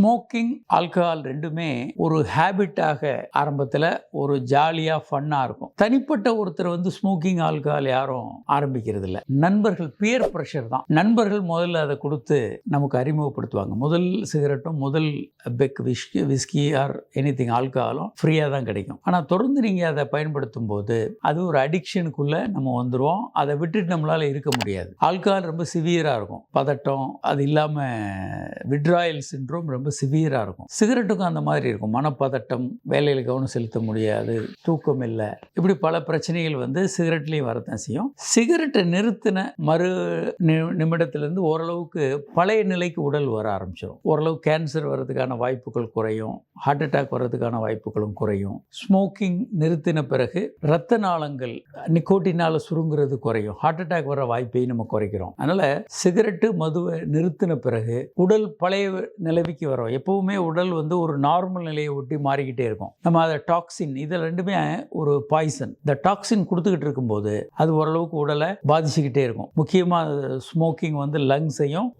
Smoking alcohol ரெண்டுமே ஒரு ஹேபிட்டாக ஆரம்பத்தில் ஒரு ஜாலியாக ஃபன்னாக இருக்கும். தனிப்பட்ட ஒருத்தர் வந்து ஸ்மோக்கிங் ஆல்கஹால் யாரும் ஆரம்பிக்கிறது இல்லை நண்பர்கள் பியர் ப்ரெஷர் தான். நண்பர்கள் முதல்ல அதை கொடுத்து நமக்கு அறிமுகப்படுத்துவாங்க. முதல் சிகரெட்டும் முதல் peg whisky whisky or anything ஆல்கஹாலும் ஃப்ரீயாக தான் கிடைக்கும். ஆனால் தொடர்ந்து நீங்கள் அதை பயன்படுத்தும் போது அது ஒரு அடிக்ஷனுக்குள்ளே நம்ம வந்துடுவோம் அதை விட்டுட்டு நம்மளால் இருக்க முடியாது. ஆல்கஹால் ரொம்ப சிவியராக இருக்கும். பதட்டம் அது இல்லாமல் விட்ராயல் சின்ட்ரோம் ரொம்ப சிவியராக இருக்கும். சிகரெட்டுக்கும் அந்த மாதிரி இருக்கும். மனப்பதட்டம் வேலையில் கவனம் செலுத்த முடியாது தூக்கம் இல்லை. இப்படி பல பிரச்சனைகள் வந்து சிகரெட்லேயும் வரத்தான் செய்யும். சிகரெட்டை நிறுத்தின மறு நி- நிமிடத்துலேருந்து ஓரளவுக்கு பழைய நிலைக்கு உடல் வர ஆரம்பிச்சிடும் ஓரளவு கேன்சர் வர்றதுக்கான வாய்ப்புகள் குறையும். ஹார்ட் அட்டாக் வர்றதுக்கான வாய்ப்புகளும் குறையும். ஸ்மோக்கிங் நிறுத்தின பிறகு இரத்த நாளங்கள் நிக்கோட்டினால் சுருங்குறது குறையும். ஹார்ட் அட்டாக் வர வாய்ப்பையும் நம்ம குறைக்கிறோம். அதனால் சிகரெட்டு மதுவை நிறுத்தின பிறகு உடல் பழைய நிலவிக்கு வரும். எப்பவுமே உடல் வந்து ஒரு நார்மல் நிலையை ஒட்டி மாறிக்கிட்டே இருக்கும். நம்ம அதை டாக்ஸின் இது ரெண்டுமே ஒரு பாய்சன் இந்த டாக்ஸின் கொடுத்துக்கிட்டு இருக்கும்போது அது ஓரளவுக்கு உடலை பாதிச்சுக்கிட்டே இருக்கும். முக்கியமாக ஸ்மோக்கிங் வந்து லங்ஸையும்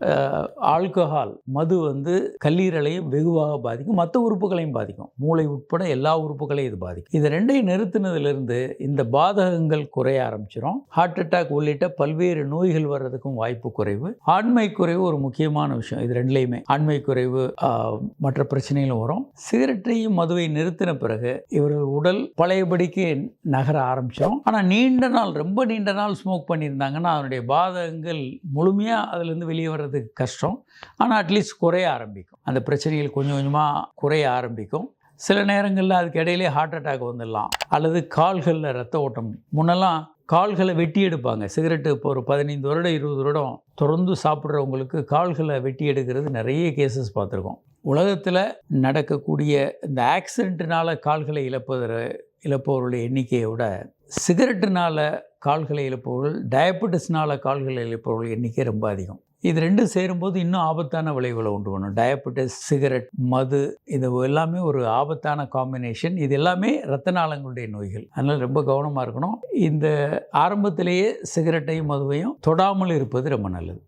ஆல்கஹால் மது வந்து கல்லீரலையும் வெகுவாக பாதிக்கும். மற்ற உறுப்புகளையும் பாதிக்கும். மூளை உட்பட எல்லா உறுப்புகளையும் இது பாதிக்கும். இது ரெண்டையும் நிறுத்தினதுலேருந்து இந்த பாதகங்கள் குறைய ஆரம்பிச்சிடும் ஹார்ட் அட்டாக் உள்ளிட்ட பல்வேறு நோய்கள் வர்றதுக்கும் வாய்ப்பு குறைவு. ஆண்மை குறைவு ஒரு முக்கியமான விஷயம். இது ரெண்டுலையுமே. ஆண்மை குறைவு மற்ற பிரச்சனைகளும் வரும். சிகரெட்டையும் மதுவை நிறுத்தின பிறகு இவர்கள் உடல் பழையபடிக்கு நகர ஆரம்பித்தோம் ஆனால் நீண்ட நாள் ரொம்ப நீண்ட நாள் ஸ்மோக் பண்ணியிருந்தாங்கன்னா அதனுடைய பாதகங்கள் முழுமையாக அதுலேருந்து வெளியே வர்றதுக்கு கஷ்டம். ஆனால் அட்லீஸ்ட் குறைய ஆரம்பிக்கும். அந்த பிரச்சனைகள் கொஞ்சம் கொஞ்சமாக குறைய ஆரம்பிக்கும். சில நேரங்களில் அதுக்கு இடையிலே ஹார்ட் அட்டாக் வந்துடலாம். அல்லது கால்களில் ரத்த ஓட்டம். முன்னெல்லாம் கால்களை வெட்டி எடுப்பாங்க. சிகரெட்டு இப்போ ஒரு பதினைந்து வருடம் இருபது வருடம் தொடர்ந்து சாப்பிட்றவங்களுக்கு கால்களை வெட்டி எடுக்கிறது நிறைய கேசஸ் பார்த்துருக்கோம். உலகத்தில் நடக்கக்கூடிய இந்த ஆக்சிடென்ட்னால கால்களை இழப்பது இழப்பவர்களுடைய எண்ணிக்கையை விட சிகரெட்டுனால் கால்களை இழப்பவர்கள் டயபெட்டிஸ்னால கால்களை இழப்பவர்கள் எண்ணிக்கை ரொம்ப அதிகம். இது ரெண்டும் சேரும்போது இன்னும் ஆபத்தான விளைவுகளை உண்டு பண்ணும். டயபெட்டிஸ் சிகரெட் மது இது எல்லாமே ஒரு ஆபத்தான காம்பினேஷன் இது எல்லாமே இரத்த நாளங்களுடைய நோய்கள். அதனால் ரொம்ப கவனமாக இருக்கணும். இந்த ஆரம்பத்திலேயே சிகரெட்டையும் மதுவையும் தொடாமல் இருப்பது ரொம்ப நல்லது.